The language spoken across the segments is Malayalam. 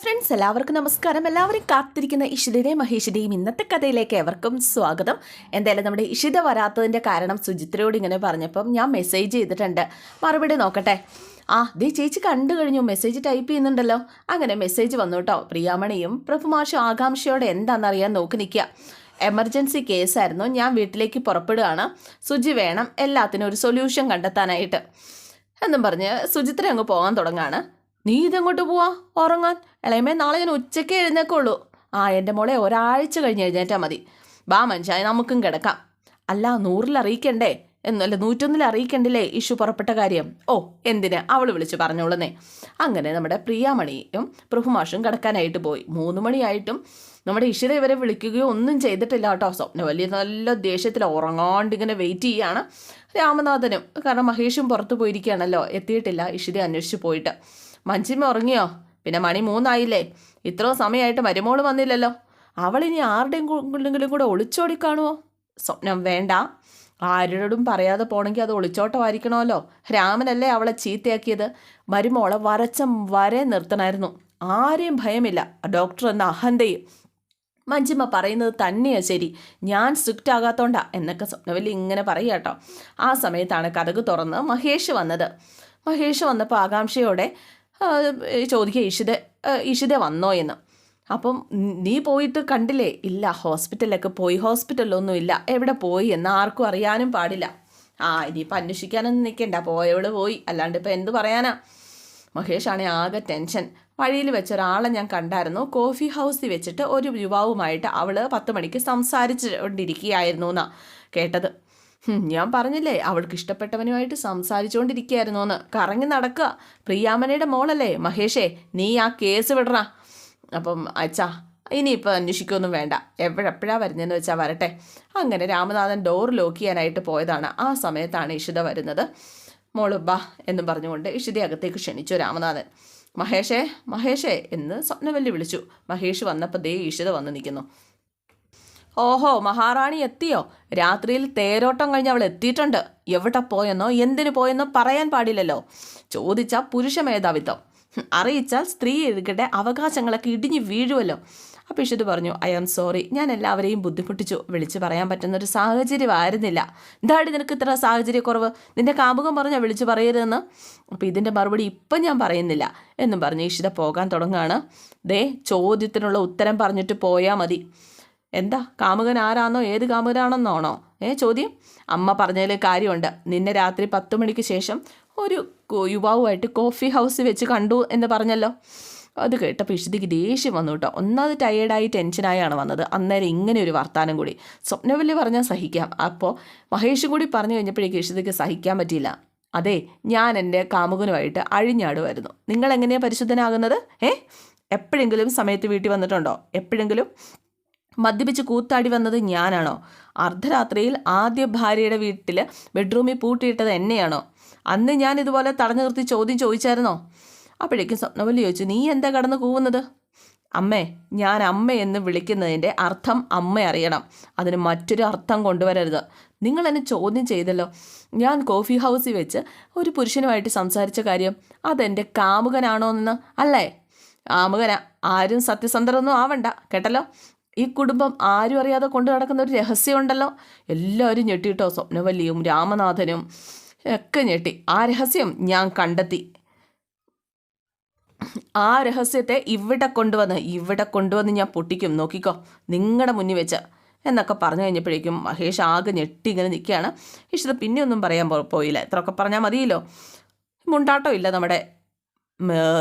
ഫ്രണ്ട്സ് എല്ലാവർക്കും നമസ്കാരം. എല്ലാവരും കാത്തിരിക്കുന്ന ഇഷിതയുടെയും മഹേഷിന്റെയും ഇന്നത്തെ കഥയിലേക്ക് എവർക്കും സ്വാഗതം. എന്തായാലും നമ്മുടെ ഇഷിത വരാത്തതിന്റെ കാരണം സുജിത്രയോട് ഇങ്ങനെ പറഞ്ഞപ്പം ഞാൻ മെസ്സേജ് ചെയ്തിട്ടുണ്ട്. മറുപടി നോക്കട്ടെ. ആ ദേ ചേച്ചി കണ്ടു കഴിഞ്ഞു. മെസ്സേജ് ടൈപ്പ് ചെയ്യുന്നുണ്ടല്ലോ. അങ്ങനെ മെസ്സേജ് വന്നു കേട്ടോ പ്രിയാമണിയും പ്രഭുമാഷും ആകാംക്ഷയോടെ എന്താണെന്നറിയാൻ നോക്കി നിൽക്കുക. എമർജൻസി കേസായിരുന്നു ഞാൻ വീട്ടിലേക്ക് പുറപ്പെടുകയാണ്. സുജി വേണം. എല്ലാത്തിനും ഒരു സൊല്യൂഷൻ കണ്ടെത്താനായിട്ട്. എന്നും പറഞ്ഞ് സുചിത്ര അങ്ങ് പോകാൻ തുടങ്ങാണ് നീ ഇതെങ്ങോട്ട് പോവാ? ഉറങ്ങാൻ. ഇളയമേ നാളെ ഞാൻ ഉച്ചയ്ക്ക് എഴുന്നേക്കുള്ളൂ. ആ എന്റെ മോളെ ഒരാഴ്ച കഴിഞ്ഞ് എഴുന്നേറ്റാൽ മതി. ബാ മനുഷ്യ നമുക്കും കിടക്കാം. അല്ല നൂറിൽ അറിയിക്കണ്ടേ? എന്നല്ല നൂറ്റൊന്നിൽ അറിയിക്കണ്ടില്ലേ? ഇഷു പുറപ്പെട്ട കാര്യം. ഓ എന്തിന്? അവൾ വിളിച്ച് പറഞ്ഞോളുന്നേ. അങ്ങനെ നമ്മുടെ പ്രിയാമണിയും പ്രഭുമാഷും കിടക്കാനായിട്ട് പോയി. മൂന്ന് മണിയായിട്ടും നമ്മുടെ ഇഷിത ഇവരെ വിളിക്കുകയോ ഒന്നും ചെയ്തിട്ടില്ല കേട്ടോ. സ്വപ്ന വലിയ നല്ല ദേഷ്യത്തിൽ ഉറങ്ങാണ്ട് ഇങ്ങനെ വെയിറ്റ് ചെയ്യുകയാണ് രാമനാഥനും. കാരണം മഹേഷും പുറത്തു പോയിരിക്കുകയാണല്ലോ. എത്തിയിട്ടില്ല ഇഷിത അന്വേഷിച്ച് പോയിട്ട്. മഞ്ചിമ്മ ഉറങ്ങിയോ? പിന്നെ മണി മൂന്നായില്ലേ? ഇത്രയും സമയമായിട്ട് മരുമോൾ വന്നില്ലല്ലോ. അവളിനി ആരുടെയും കൂടെ ഒളിച്ചോടി കാണുമോ സ്വപ്നം വേണ്ട. ആരോടും പറയാതെ പോണെങ്കിൽ അത് ഒളിച്ചോട്ടമായിരിക്കണമല്ലോ. രാമനല്ലേ അവളെ ചീത്തയാക്കിയത്? മരുമോളെ വരച്ചം വരെ നിർത്തണമായിരുന്നു ആരെയും ഭയമില്ല. ഡോക്ടർ എന്ന അഹന്തയും. മഞ്ജിമ പറയുന്നത് തന്നെയാ ശരി. ഞാൻ സ്ട്രിക്റ്റ് ആകാത്തോണ്ടാ എന്നൊക്കെ സ്വപ്നവല്ലി ഇങ്ങനെ പറയുക കേട്ടോ. ആ സമയത്താണ് കഥക് തുറന്ന് മഹേഷ് വന്നത്. മഹേഷ് വന്നപ്പോൾ ആകാംക്ഷയോടെ ചോദിക്കുക ഇഷിത ഇഷിത വന്നോ എന്ന്. അപ്പം നീ പോയിട്ട് കണ്ടില്ലേ? ഇല്ല ഹോസ്പിറ്റലിലൊക്കെ പോയി. ഹോസ്പിറ്റലൊന്നും ഇല്ല. എവിടെ പോയി എന്ന് ആർക്കും അറിയാനും പാടില്ല. ആ ഇനിയിപ്പോൾ അന്വേഷിക്കാനൊന്നും നിൽക്കണ്ട പോയവൾ പോയി? അല്ലാണ്ട് ഇപ്പം എന്ത് പറയാനാ? മഹേഷാണെ ആകെ ടെൻഷൻ. വഴിയിൽ വെച്ച ഒരാളെ ഞാൻ കണ്ടായിരുന്നു. കോഫി ഹൗസിൽ വെച്ചിട്ട് ഒരു യുവാവുമായിട്ട് അവൾ പത്ത് മണിക്ക് സംസാരിച്ചുകൊണ്ടിരിക്കുകയായിരുന്നു എന്നാ കേട്ടത്. ഞാൻ പറഞ്ഞില്ലേ അവൾക്ക് ഇഷ്ടപ്പെട്ടവനുമായിട്ട് സംസാരിച്ചുകൊണ്ടിരിക്കുകയായിരുന്നു എന്ന് കറങ്ങി നടക്കുക പ്രിയാമനയുടെ മോളല്ലേ. മഹേഷേ നീ ആ കേസ് വിടറ. അപ്പം അച്ഛാ ഇനിയിപ്പോൾ അന്വേഷിക്കൊന്നും വേണ്ട. എപ്പോഴെപ്പോഴാണ് വരുന്നതെന്ന് വെച്ചാൽ വരട്ടെ. അങ്ങനെ രാമനാഥൻ ഡോർ ലോക്ക് ചെയ്യാനായിട്ട് പോയതാണ്. ആ സമയത്താണ് ഇഷിത വരുന്നത്. മോൾ എന്നും പറഞ്ഞുകൊണ്ട് ഇഷിതയെ അകത്തേക്ക് ക്ഷണിച്ചു രാമനാഥൻ. മഹേഷേ മഹേഷേ എന്ന് സ്വപ്നവല്ലി വിളിച്ചു. മഹേഷ് വന്നപ്പോൾ ദേ ഇഷിത വന്ന് നിൽക്കുന്നു ഓഹോ മഹാറാണി എത്തിയോ? രാത്രിയിൽ തേരോട്ടം കഴിഞ്ഞ് അവൾ എത്തിയിട്ടുണ്ട്. എവിടെ പോയെന്നോ എന്തിനു പോയെന്നോ പറയാൻ പാടില്ലല്ലോ. ചോദിച്ച പുരുഷ മേധാവിത്വം. അറിയിച്ചാൽ സ്ത്രീ ഇരിക്കട്ടെ അവകാശങ്ങളൊക്കെ ഇടിഞ്ഞു വീഴുമല്ലോ അപ്പോൾ ഇഷിത് പറഞ്ഞു ഐ ആം സോറി. ഞാൻ എല്ലാവരെയും ബുദ്ധിമുട്ടിച്ചു. വിളിച്ചു പറയാൻ പറ്റുന്ന ഒരു സാഹചര്യമായിരുന്നില്ല. എന്താടി നിനക്ക് ഇത്ര സാഹചര്യക്കുറവ്? നിന്റെ കാമുകം പറഞ്ഞാൽ വിളിച്ചു പറയരുതെന്ന്? അപ്പോൾ ഇതിന്റെ മറുപടി ഇപ്പം ഞാൻ പറയുന്നില്ല എന്നും പറഞ്ഞ് ഇഷിത പോകാൻ തുടങ്ങുകയാണ് ദേ ചോദ്യത്തിനുള്ള ഉത്തരം പറഞ്ഞിട്ട് പോയാൽ മതി. എന്താ? കാമുകൻ ആരാന്നോ? ഏത് കാമുകനാണെന്നാണോ? ഏ ചോദ്യം? അമ്മ പറഞ്ഞതിൽ കാര്യമുണ്ട്. നിന്നെ രാത്രി പത്ത് മണിക്ക് ശേഷം ഒരു യുവാവുമായിട്ട് കോഫി ഹൗസ് വെച്ച് കണ്ടു എന്ന് പറഞ്ഞല്ലോ. അത് കേട്ടപ്പോൾ ഇഷിതിക്ക് ദേഷ്യം വന്നു കേട്ടോ. ഒന്നാമത് ടയേർഡായി ടെൻഷനായാണ് വന്നത്. അന്നേരം ഇങ്ങനെ ഒരു വർത്താനം കൂടി. സ്വപ്നവല്ലി പറഞ്ഞാൽ സഹിക്കാം. അപ്പോൾ മഹേഷും കൂടി പറഞ്ഞു കഴിഞ്ഞപ്പോഴേക്കും ഇഷിതിക്ക് സഹിക്കാൻ പറ്റിയില്ല. അതെ ഞാൻ എന്റെ കാമുകനുമായിട്ട് അഴിഞ്ഞാടുമായിരുന്നു. നിങ്ങൾ എങ്ങനെയാണ് പരിശുദ്ധനാകുന്നത്? ഏ? എപ്പോഴെങ്കിലും സമയത്ത് വീട്ടിൽ വന്നിട്ടുണ്ടോ? എപ്പോഴെങ്കിലും? മദ്യപിച്ച് കൂത്താടി വന്നത് ഞാനാണോ? അർദ്ധരാത്രിയിൽ ആദ്യ ഭാര്യയുടെ വീട്ടിൽ ബെഡ്റൂമിൽ പൂട്ടിയിട്ടത് എന്നെയാണോ? അന്ന് ഞാൻ ഇതുപോലെ തടഞ്ഞു നിർത്തി ചോദ്യം ചോദിച്ചായിരുന്നോ? അപ്പോഴേക്കും സ്വപ്നവല്ലി ചോദിച്ചു നീ എന്താ കടന്ന് കൂവുന്നത്? അമ്മേ ഞാൻ അമ്മ എന്ന് വിളിക്കുന്നതിന്റെ അർത്ഥം അമ്മ അറിയണം. അതിന് മറ്റൊരു അർത്ഥം കൊണ്ടുവരരുത്. നിങ്ങൾ എന്നെ ചോദ്യം ചെയ്തല്ലോ. ഞാൻ കോഫി ഹൗസിൽ വെച്ച് ഒരു പുരുഷനുമായിട്ട് സംസാരിച്ച കാര്യം അതെന്റെ കാമുകനാണോ എന്ന് അല്ലേ? കാമുകന ആരും സത്യസന്ധരൊന്നും ആവണ്ട കേട്ടല്ലോ? ഈ കുടുംബം ആരും അറിയാതെ കൊണ്ടു നടക്കുന്ന ഒരു രഹസ്യമുണ്ടല്ലോ. എല്ലാവരും ഞെട്ടിട്ടോ സ്വപ്നവല്ലിയും രാമനാഥനും ഒക്കെ ഞെട്ടി. ആ രഹസ്യം ഞാൻ കണ്ടെത്തി. ആ രഹസ്യത്തെ ഇവിടെ കൊണ്ടുവന്ന് ഇവിടെ കൊണ്ടുവന്ന് ഞാൻ പൊട്ടിക്കും. നോക്കിക്കോ നിങ്ങളുടെ മുന്നിൽ വെച്ച് എന്നൊക്കെ പറഞ്ഞു കഴിഞ്ഞപ്പോഴേക്കും മഹേഷ് ആകെ ഞെട്ടി ഇങ്ങനെ നിൽക്കുകയാണ്. ഇഷ്ടത പിന്നെ ഒന്നും പറയാൻ പോയില്ല. ഇത്രയൊക്കെ പറഞ്ഞാൽ മതിയല്ലോ. മുണ്ടാട്ടമില്ല നമ്മുടെ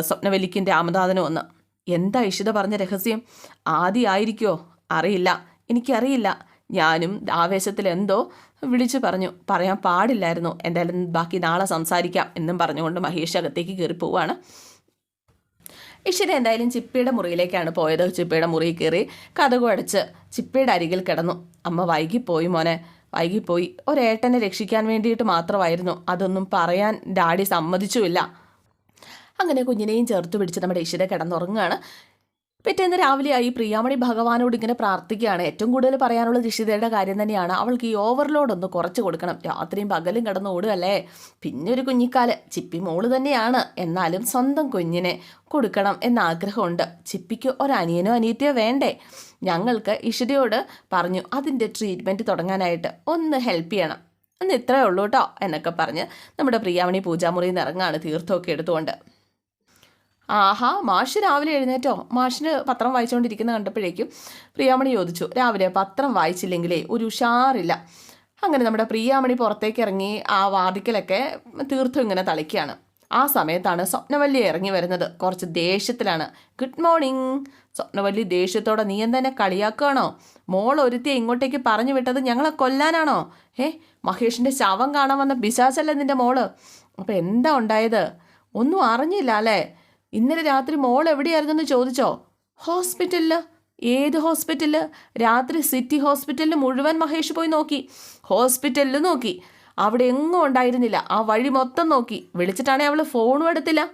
സ്വപ്നവലിക്കും രാമനാഥനും ഒന്ന്. എന്താ ഇഷിത പറഞ്ഞ രഹസ്യം? ആദി ആയിരിക്കോ? അറിയില്ല. എനിക്കറിയില്ല. ഞാനും ആവേശത്തിൽ എന്തോ വിളിച്ചു പറഞ്ഞു. പറയാൻ പാടില്ലായിരുന്നു. എന്തായാലും ബാക്കി നാളെ സംസാരിക്കാം എന്നും പറഞ്ഞുകൊണ്ട് മഹേഷ് അകത്തേക്ക് കയറി പോവാണ്. ഇഷിത എന്തായാലും ചിപ്പിയുടെ മുറിയിലേക്കാണ് പോയത്. ചിപ്പിയുടെ മുറിയിൽ കയറി കഥകു അടച്ച് ചിപ്പിയുടെ അരികിൽ കിടന്നു. അമ്മ വൈകിപ്പോയി മോനെ. വൈകിപ്പോയി. ഒരേട്ടനെ രക്ഷിക്കാൻ വേണ്ടിയിട്ട് മാത്രമായിരുന്നു. അതൊന്നും പറയാൻ ഡാഡി സമ്മതിച്ചുമില്ല. അങ്ങനെ കുഞ്ഞിനെയും ചേർത്ത് പിടിച്ച് നമ്മുടെ ഈശ്വര കിടന്നുറങ്ങുകയാണ്. പിറ്റേന്ന് രാവിലെയായി പ്രിയാമണി ഭഗവാനോട് ഇങ്ങനെ പ്രാർത്ഥിക്കുകയാണ്. ഏറ്റവും കൂടുതൽ പറയാനുള്ളത് ഇഷിതയുടെ കാര്യം തന്നെയാണ്. അവൾക്ക് ഈ ഓവർലോഡ് ഒന്ന് കുറച്ച് കൊടുക്കണം. രാത്രിയും പകലും കിടന്ന് ഓടുകയല്ലേ? പിന്നെ ഒരു കുഞ്ഞിക്കാൽ. ചിപ്പി മോൾ തന്നെയാണ്. എന്നാലും സ്വന്തം കുഞ്ഞിനെ കൊടുക്കണം എന്ന ആഗ്രഹമുണ്ട് ചിപ്പിക്ക് ഒരനിയനോ അനിയത്തിയോ വേണ്ടേ? ഞങ്ങൾക്ക് ഇഷിതയോട് പറഞ്ഞു അതിന്റെ ട്രീറ്റ്മെന്റ് തുടങ്ങാനായിട്ട് ഒന്ന് ഹെൽപ്പ് ചെയ്യണം. എന്ന് ഇത്രയേ ഉള്ളൂ കേട്ടോ എന്നൊക്കെ പറഞ്ഞ് നമ്മുടെ പ്രിയാമണി പൂജാമുറിയിൽ നിന്ന് ഇറങ്ങാണ് തീർത്ഥമൊക്കെ എടുത്തുകൊണ്ട്. ആഹാ മാഷ് രാവിലെ എഴുന്നേറ്റോ? മാഷിന് പത്രം വായിച്ചുകൊണ്ടിരിക്കുന്ന കണ്ടപ്പോഴേക്കും പ്രിയാമണി ചോദിച്ചു രാവിലെ പത്രം വായിച്ചില്ലെങ്കിലേ ഒരു ഉഷാറില്ല. അങ്ങനെ നമ്മുടെ പ്രിയാമണി പുറത്തേക്ക് ഇറങ്ങി ആ വാതിക്കലൊക്കെ തീർത്തും ഇങ്ങനെ തളിക്കുകയാണ്. ആ സമയത്താണ് സ്വപ്നവല്ലി ഇറങ്ങി വരുന്നത്. കുറച്ച് ദേഷ്യത്തിലാണ്. Good morning. സ്വപ്നവല്ലി ദേഷ്യത്തോടെ നീ എന്തെന്നെ കളിയാക്കുകയാണോ? മോൾ ഒരുത്തിയെ ഇങ്ങോട്ടേക്ക് പറഞ്ഞു വിട്ടത് ഞങ്ങളെ കൊല്ലാനാണോ? ഏ മഹേഷിന്റെ ശവം കാണാൻ വന്ന ബിശാസല്ലേ നിന്റെ മോൾ? അപ്പോൾ എന്താ ഉണ്ടായത്? ഒന്നും അറിഞ്ഞില്ല അല്ലേ? ഇന്നലെ രാത്രി മോൾ എവിടെയായിരുന്നെന്ന് ചോദിച്ചോ? ഹോസ്പിറ്റലിൽ ഏത് ഹോസ്പിറ്റലിൽ രാത്രി സിറ്റി ഹോസ്പിറ്റലിൽ മുഴുവൻ മഹേഷ് പോയി നോക്കി. ഹോസ്പിറ്റലിൽ നോക്കി. അവിടെ എങ്ങും ഉണ്ടായിരുന്നില്ല. ആ വഴി മൊത്തം നോക്കി. വിളിച്ചിട്ടാണെങ്കിൽ അവൾ ഫോണും എടുത്തില്ല.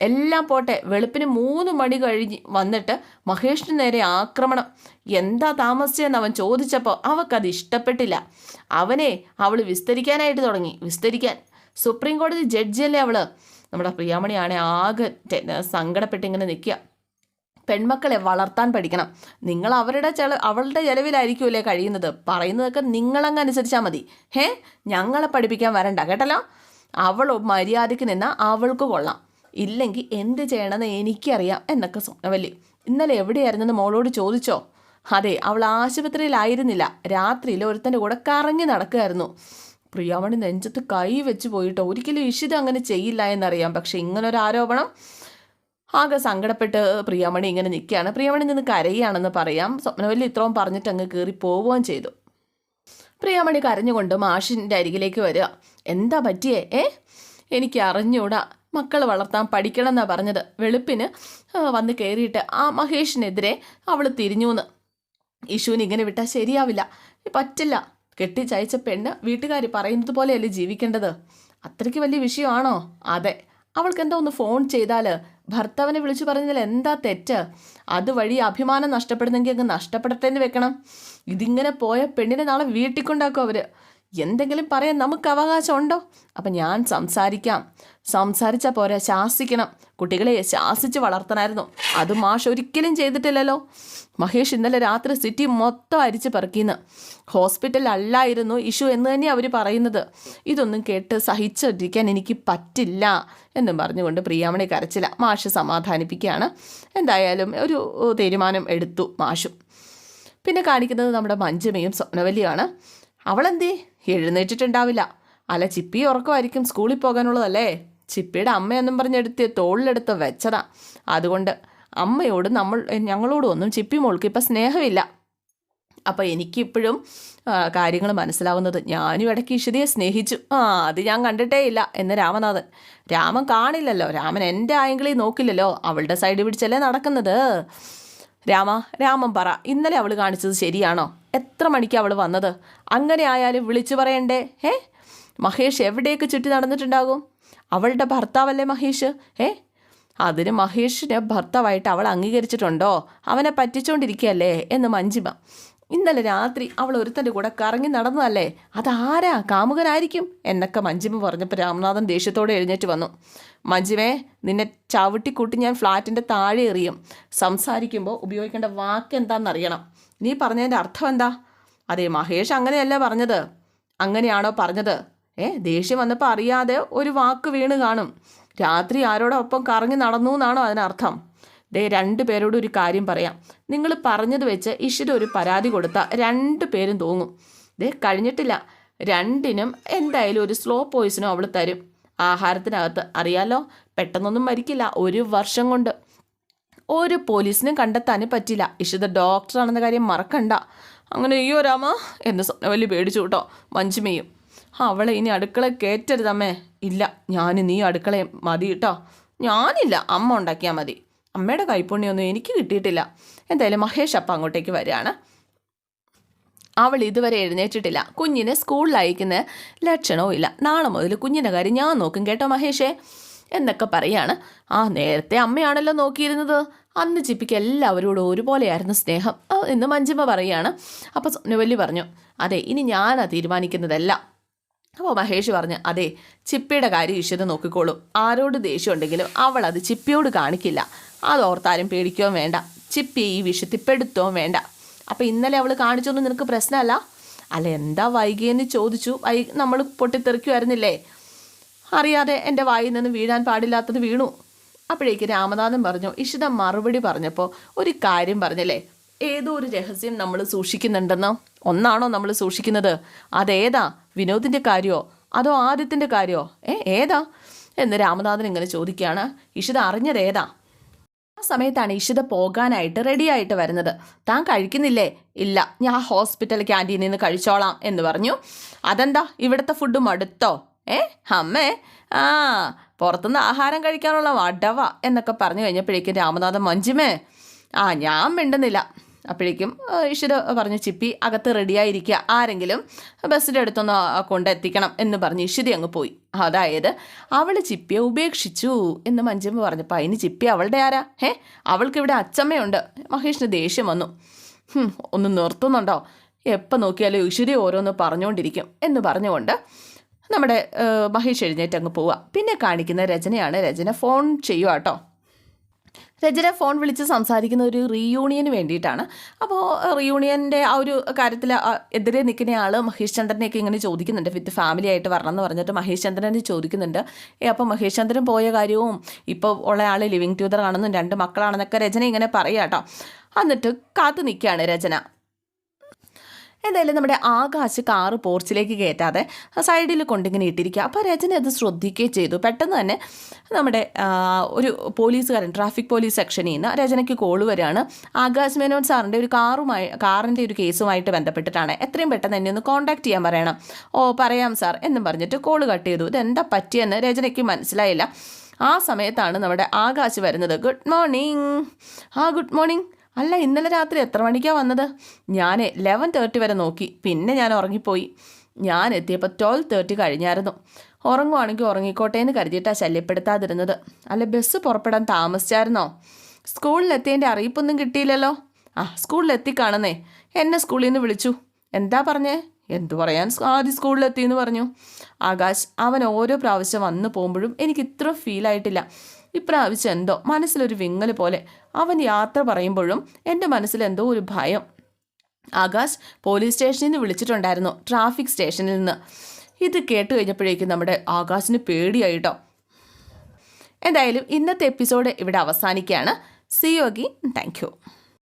എല്ലാം പോട്ടെ. വെളുപ്പിന് മൂന്ന് മണി കഴിഞ്ഞ് വന്നിട്ട് മഹേഷിന് നേരെ ആക്രമണം. എന്താ താമസിച്ചതെന്ന് അവൻ ചോദിച്ചപ്പോൾ അവൾക്കത് ഇഷ്ടപ്പെട്ടില്ല. അവനെ അവൾ വിസ്തരിക്കാനായിട്ട് തുടങ്ങി. വിസ്തരിക്കാൻ. സുപ്രീം കോടതി ജഡ്ജിയല്ലേ അവൾ? നമ്മുടെ പ്രിയാമണിയാണെ ആകെ സങ്കടപ്പെട്ട് ഇങ്ങനെ നിൽക്കുക പെൺമക്കളെ വളർത്താൻ പഠിക്കണം. നിങ്ങൾ അവരുടെ ചെല അവളുടെ ചെലവിലായിരിക്കുമല്ലേ കഴിയുന്നത്. പറയുന്നതൊക്കെ നിങ്ങളങ്ങ് അനുസരിച്ചാൽ മതി. ഹേ ഞങ്ങളെ പഠിപ്പിക്കാൻ വരണ്ട കേട്ടല്ലോ? അവൾ മര്യാദയ്ക്ക് നിന്നാൽ അവൾക്ക് കൊള്ളാം. ഇല്ലെങ്കിൽ എന്ത് ചെയ്യണമെന്ന് എനിക്കറിയാം എന്നൊക്കെ സ്വപ്നവല്ലി ഇന്നലെ എവിടെയായിരുന്നെന്ന് മോളോട് ചോദിച്ചോ? അതെ അവൾ ആശുപത്രിയിലായിരുന്നില്ല. രാത്രിയിൽ ഒരുത്തന്റെ കൂടെ കറങ്ങി നടക്കുകയായിരുന്നു പ്രിയാമണി നെഞ്ചത്ത് കൈ വെച്ച് പോയിട്ടോ ഒരിക്കലും ഇഷിത അങ്ങനെ ചെയ്യില്ല എന്നറിയാം. പക്ഷെ ഇങ്ങനൊരു ആരോപണം. ആകെ സങ്കടപ്പെട്ട് പ്രിയാമണി ഇങ്ങനെ നിൽക്കുകയാണ്. പ്രിയാമണി നിന്ന് കരയുകയാണെന്ന് പറയാം. സ്വപ്നവല്ലി ഇത്രയും പറഞ്ഞിട്ട് അങ്ങ് കയറി പോവുകയും ചെയ്തു. പ്രിയാമണി കരഞ്ഞുകൊണ്ട് മാഷിന്റെ അരികിലേക്ക് വരിക. എന്താ പറ്റിയേ? ഏ? എനിക്ക് അറിഞ്ഞൂടാ. മക്കൾ വളർത്താൻ പഠിക്കണം എന്നാണ് പറഞ്ഞത്. വെളുപ്പിന് വന്ന് കയറിയിട്ട് ആ മഹേഷിനെതിരെ അവൾ തിരിഞ്ഞൂന്ന്. ഇഷുവിന് ഇങ്ങനെ വിട്ടാൽ ശരിയാവില്ല. പറ്റില്ല. കെട്ടിച്ചയച്ച പെണ്ണ് വീട്ടുകാർ പറയുന്നത് പോലെയല്ലേ ജീവിക്കേണ്ടത്? അത്രയ്ക്ക് വലിയ വിഷയമാണോ? അതെ. അവൾക്ക് എന്തോ ഒന്ന് ഫോൺ ചെയ്താൽ ഭർത്താവിനെ വിളിച്ചു പറഞ്ഞാൽ എന്താ തെറ്റ്? അതുവഴി അഭിമാനം നഷ്ടപ്പെടുന്നെങ്കിൽ അങ്ങ് നഷ്ടപ്പെടട്ടെ വെക്കണം. ഇതിങ്ങനെ പോയ പെണ്ണിനെ നാളെ വീട്ടിൽ കൊണ്ടാക്കും അവർ എന്തെങ്കിലും പറയാൻ നമുക്ക് അവകാശമുണ്ടോ? അപ്പം ഞാൻ സംസാരിക്കാം. സംസാരിച്ചാൽ പോരാ ശാസിക്കണം. കുട്ടികളെ ശാസിച്ച് വളർത്തണമായിരുന്നു അത് മാഷ് ഒരിക്കലും ചെയ്തിട്ടില്ലല്ലോ. മഹേഷ് ഇന്നലെ രാത്രി സിറ്റി മൊത്തം അരിച്ച് പെറുക്കിന്ന്. ഹോസ്പിറ്റലല്ലായിരുന്നു ഇഷ്യൂ എന്ന് തന്നെയാണ് അവർ പറയുന്നത്. ഇതൊന്നും കേട്ട് സഹിച്ചിരിക്കാൻ എനിക്ക് പറ്റില്ല എന്നും പറഞ്ഞുകൊണ്ട് പ്രിയാമണി കരച്ചില്ല മാഷ് സമാധാനിപ്പിക്കുകയാണ്. എന്തായാലും ഒരു തീരുമാനം എടുത്തു മാഷും. പിന്നെ കാണിക്കുന്നത് നമ്മുടെ മഞ്ജുമയും സ്വപ്നവല്ലിയാണ് അവളെന്തേ? എഴുന്നേറ്റിട്ടുണ്ടാവില്ല. അല്ല ചിപ്പി ഉറക്കമായിരിക്കും സ്കൂളിൽ പോകാനുള്ളതല്ലേ? ചിപ്പിയുടെ അമ്മയെന്നും പറഞ്ഞെടുത്ത് തോളിലെടുത്ത് വെച്ചതാ. അതുകൊണ്ട് അമ്മയോട് നമ്മൾ ഞങ്ങളോടും ഒന്നും ചിപ്പി മോൾക്ക് ഇപ്പം സ്നേഹമില്ല. അപ്പോൾ എനിക്കിപ്പോഴും കാര്യങ്ങൾ മനസ്സിലാവുന്നത് ഞാനും ഇടയ്ക്ക് ഇഷിതയെ സ്നേഹിച്ചു. ആ അത് ഞാൻ കണ്ടിട്ടേ ഇല്ല എന്ന് രാമനാഥൻ. രാമൻ കാണില്ലല്ലോ. രാമൻ എന്റെ ആയെങ്കിലേ നോക്കില്ലല്ലോ. അവളുടെ സൈഡ് പിടിച്ചല്ലേ നടക്കുന്നത്. രാമ രാമൻ പറ ഇന്നലെ അവൾ കാണിച്ചത് ശരിയാണോ? എത്ര മണിക്ക് അവൾ വന്നത്? അങ്ങനെ ആയാലും വിളിച്ചു പറയണ്ടേ ഏ മഹേഷ് എവിടെയൊക്കെ ചുറ്റി നടന്നിട്ടുണ്ടാകും? അവളുടെ ഭർത്താവല്ലേ മഹേഷ് ഏ അതിന് മഹേഷിനെ ഭർത്താവായിട്ട് അവൾ അംഗീകരിച്ചിട്ടുണ്ടോ? അവനെ പറ്റിച്ചുകൊണ്ടിരിക്കുകയല്ലേ എന്ന് മഞ്ജിമ. ഇന്നലെ രാത്രി അവൾ ഒരുത്തന്റെ കൂടെ കറങ്ങി നടന്നതല്ലേ? അതാരാ കാമുകനായിരിക്കും? എന്നൊക്കെ മഞ്ജിമ പറഞ്ഞപ്പോൾ രാമനാഥൻ ദേഷ്യത്തോടെ എഴുന്നേറ്റ് വന്നു. മഞ്ജിമേ നിന്നെ ചവിട്ടിക്കൂട്ടി ഞാൻ ഫ്ലാറ്റിന്റെ താഴെ എറിയും. സംസാരിക്കുമ്പോൾ ഉപയോഗിക്കേണ്ട വാക്ക് എന്താണെന്നറിയണം. നീ പറഞ്ഞതിന്റെ അർത്ഥം എന്താ? അതെ മഹേഷ് അങ്ങനെയല്ല പറഞ്ഞത്. അങ്ങനെയാണോ പറഞ്ഞത്? ഏ ദേഷ്യം വന്നപ്പോൾ അറിയാതെ ഒരു വാക്ക് വീണ് കാണും. രാത്രി ആരോടൊപ്പം കറങ്ങി നടന്നു എന്നാണോ അതിനർത്ഥം? ദേ രണ്ട് പേരോട് ഒരു കാര്യം പറയാം. നിങ്ങൾ പറഞ്ഞത് വെച്ച് ഇഷിത ഒരു പരാതി കൊടുത്താൽ രണ്ട് പേരും തോങ്ങും. ദേ കഴിഞ്ഞിട്ടില്ല. രണ്ടിനും എന്തായാലും ഒരു സ്ലോ പോയിസനും അവൾ തരും. ആഹാരത്തിനകത്ത് അറിയാലോ പെട്ടെന്നൊന്നും മരിക്കില്ല ഒരു വർഷം കൊണ്ട്. ഒരു പോലീസിനും കണ്ടെത്താനും പറ്റില്ല. ഇഷിത ഡോക്ടറാണെന്ന കാര്യം മറക്കണ്ട. അങ്ങനെ അയ്യോ രാമ എന്ന് വലിയ പേടിച്ചു കേട്ടോ. മഞ്ചുമയും അവളെ ഇനി അടുക്കള കയറ്റരുതമ്മേ ഇല്ല ഞാൻ നീ അടുക്കളയും മതി കേട്ടോ. ഞാനില്ല അമ്മ ഉണ്ടാക്കിയാൽ മതി. അമ്മയുടെ കൈപ്പുണ്യൊന്നും എനിക്ക് കിട്ടിയിട്ടില്ല. എന്തായാലും മഹേഷ് അപ്പം അങ്ങോട്ടേക്ക് വരികയാണ്. അവൾ ഇതുവരെ എഴുന്നേറ്റിട്ടില്ല. കുഞ്ഞിനെ സ്കൂളിൽ അയക്കുന്ന ലക്ഷണവും ഇല്ല. നാളെ മുതൽ കുഞ്ഞിന്റെ കാര്യം ഞാൻ നോക്കും കേട്ടോ മഹേഷേ. എന്നൊക്കെ പറയാണ്. ആ നേരത്തെ അമ്മയാണല്ലോ നോക്കിയിരുന്നത്. അന്ന് ചിപ്പിക്ക് എല്ലാവരോടും ഒരുപോലെയായിരുന്നു സ്നേഹം. എന്ന് മഞ്ജിമ പറയുകയാണ് അപ്പോൾ സ്വപ്നവല്ലി പറഞ്ഞു അതെ ഇനി ഞാനാ തീരുമാനിക്കുന്നതല്ല. അപ്പോൾ മഹേഷ് പറഞ്ഞു അതെ ചിപ്പിയുടെ കാര്യം ഈശ്വരൻ നോക്കിക്കോളും. ആരോട് ദേഷ്യം ഉണ്ടെങ്കിലും അവൾ അത് ചിപ്പിയോട് കാണിക്കില്ല. അത് ഓർത്താരും പേടിക്കുകയോ വേണ്ട. ചിപ്പി ഈ വിഷത്തിപ്പെടുത്തോ വേണ്ട. അപ്പോൾ ഇന്നലെ അവൾ കാണിച്ചൊന്നും നിനക്ക് പ്രശ്നമല്ല? അല്ല എന്താ വൈകിയെന്ന് ചോദിച്ചു. വൈ നമ്മൾ പൊട്ടിത്തെറിക്കുമായിരുന്നില്ലേ അറിയാതെ എന്റെ വായിൽ നിന്ന് വീഴാൻ പാടില്ലാത്തത് വീണു. അപ്പോഴേക്ക് രാമനാഥൻ പറഞ്ഞു ഇഷിത മറുപടി പറഞ്ഞപ്പോൾ ഒരു കാര്യം പറഞ്ഞില്ലേ? ഏതോ ഒരു രഹസ്യം നമ്മൾ സൂക്ഷിക്കുന്നുണ്ടെന്ന്. ഒന്നാണോ നമ്മൾ സൂക്ഷിക്കുന്നത്? അതേതാ? വിനോദിന്റെ കാര്യമോ അതോ ആദിത്യന്റെ കാര്യമോ ഏ ഏതാ? എന്ന് രാമനാഥൻ ഇങ്ങനെ ചോദിക്കുകയാണ്. ഇഷിത അറിഞ്ഞതേതാ ആ സമയത്താണ് ഇഷിത പോകാനായിട്ട് റെഡിയായിട്ട് വരുന്നത്. താൻ കഴിക്കുന്നില്ലേ? ഇല്ല. ഞാൻ ഹോസ്പിറ്റൽ ക്യാന്റീനിൽ നിന്ന് കഴിച്ചോളാം എന്ന് പറഞ്ഞു. അതെന്താ? ഇവിടുത്തെ ഫുഡ് മടുത്തോ? ഏ? അമ്മേ. ആ പുറത്തുനിന്ന് ആഹാരം കഴിക്കാനുള്ള വടവ എന്നൊക്കെ പറഞ്ഞു കഴിഞ്ഞപ്പോഴേക്കും രാമനാഥൻ മഞ്ജുമേ. ആ ഞാൻ മിണ്ടുന്നില്ല. അപ്പോഴേക്കും ഈശ്വര പറഞ്ഞു ചിപ്പി അകത്ത് റെഡിയായിരിക്കുക ആരെങ്കിലും ബസ്സിന്റെ അടുത്തൊന്ന് കൊണ്ടെത്തിക്കണം എന്ന് പറഞ്ഞ് ഈശ്വരി അങ്ങ് പോയി. അതായത് അവൾ ചിപ്പിയെ ഉപേക്ഷിച്ചു എന്ന് മഞ്ജമ്മ പറഞ്ഞപ്പോൾ അതിന് ചിപ്പി അവളുടെ ആരാ? ഏ അവൾക്കിവിടെ അച്ചമ്മയുണ്ട്. മഹേഷിന് ദേഷ്യം വന്നു. ഒന്ന് നിർത്തുന്നുണ്ടോ? എപ്പോൾ നോക്കിയാലും ഈശ്വരി ഓരോന്ന് പറഞ്ഞുകൊണ്ടിരിക്കും എന്ന് പറഞ്ഞുകൊണ്ട് നമ്മുടെ മഹേഷ് എഴുന്നേറ്റ് അങ്ങ് പോവുക പിന്നെ കാണിക്കുന്ന രചനയാണ്. രചന ഫോൺ ചെയ്യുക കേട്ടോ രചന ഫോൺ വിളിച്ച് സംസാരിക്കുന്ന ഒരു റീയൂണിയന് വേണ്ടിയിട്ടാണ്. അപ്പോൾ റീയൂണിയന്റെ ആ ഒരു കാര്യത്തിൽ എതിരെ നിൽക്കുന്ന ആൾ മഹേഷ് ചന്ദ്രനെയൊക്കെ ഇങ്ങനെ ചോദിക്കുന്നുണ്ട്. വിത്ത് ഫാമിലി ആയിട്ട് വരണം എന്ന് പറഞ്ഞിട്ട് മഹേഷ് ചന്ദ്രനെ ചോദിക്കുന്നുണ്ട്. ഏ അപ്പോൾ മഹേഷ് ചന്ദ്രൻ പോയ കാര്യവും ഇപ്പോൾ ഉള്ള ആൾ ലിവിങ് ട്യൂതർ ആണെന്നും രണ്ട് മക്കളാണെന്നൊക്കെ രചന ഇങ്ങനെ പറയാം കേട്ടോ എന്നിട്ട് കാത്തു നിൽക്കുകയാണ് രചന എന്തായാലും നമ്മുടെ ആകാശ് കാറ് പോർച്ചിലേക്ക് കയറ്റാതെ സൈഡിൽ കൊണ്ടിങ്ങനെ ഇട്ടിരിക്കുക. അപ്പോൾ രചന അത് ശ്രദ്ധിക്കുകയും ചെയ്തു. പെട്ടെന്ന് തന്നെ നമ്മുടെ ഒരു പോലീസുകാരൻ ട്രാഫിക് പോലീസ് സെക്ഷനിൽ നിന്ന് രചനയ്ക്ക് കോൾ വരികയാണ്. ആകാശ് മേനോൻ സാറിന്റെ ഒരു കാറുമായി കാറിന്റെ ഒരു കേസുമായിട്ട് ബന്ധപ്പെട്ടിട്ടാണ്. എത്രയും പെട്ടെന്ന് എന്നെ ഒന്ന് കോൺടാക്ട് ചെയ്യാൻ പറയണം. ഓ പറയാം സാർ എന്നും പറഞ്ഞിട്ട് കോൾ കട്ട് ചെയ്തു. ഇതെന്താ പറ്റിയെന്ന് രചനയ്ക്ക് മനസ്സിലായില്ല. ആ സമയത്താണ് നമ്മുടെ ആകാശ് വരുന്നത്. Good morning. ആ ഗുഡ് മോർണിംഗ്. അല്ല ഇന്നലെ രാത്രി എത്ര മണിക്കാണ് വന്നത്? ഞാൻ ലെവൻ തേർട്ടി വരെ നോക്കി. പിന്നെ ഞാൻ ഉറങ്ങിപ്പോയി. ഞാൻ എത്തിയപ്പോൾ ട്വൽവ് തേർട്ടി കഴിഞ്ഞായിരുന്നു. ഉറങ്ങുവാണെങ്കിൽ ഉറങ്ങിക്കോട്ടെ എന്ന് കരുതിയിട്ടാണ് ശല്യപ്പെടുത്താതിരുന്നത്. അല്ല ബസ് പുറപ്പെടാൻ താമസിച്ചായിരുന്നോ? സ്കൂളിലെത്തിയതിന്റെ അറിയിപ്പൊന്നും കിട്ടിയില്ലല്ലോ? ആ സ്കൂളിലെത്തി കാണുന്നേ. എന്നെ സ്കൂളിൽ നിന്ന് വിളിച്ചു. എന്താ പറഞ്ഞേ? എന്തു പറയാൻ ആദ്യം സ്കൂളിലെത്തിയെന്ന് പറഞ്ഞു. ആകാശ് അവൻ ഓരോ പ്രാവശ്യം വന്നു പോകുമ്പോഴും എനിക്ക് ഇത്ര ഫീൽ ആയിട്ടില്ല. ഇപ്രാവശ്യം എന്തോ മനസ്സിലൊരു വിങ്ങൽ പോലെ അവൻ യാത്ര പറയുമ്പോഴും എന്റെ മനസ്സിലെന്തോ ഒരു ഭയം. ആകാശ് പോലീസ് സ്റ്റേഷനിൽ നിന്ന് വിളിച്ചിട്ടുണ്ടായിരുന്നു ട്രാഫിക് സ്റ്റേഷനിൽ നിന്ന്. ഇത് കേട്ട് കഴിഞ്ഞപ്പോഴേക്കും നമ്മുടെ ആകാശിന് പേടിയായിട്ടോ എന്തായാലും ഇന്നത്തെ എപ്പിസോഡ് ഇവിടെ അവസാനിക്കുകയാണ്. സി യോഗി താങ്ക്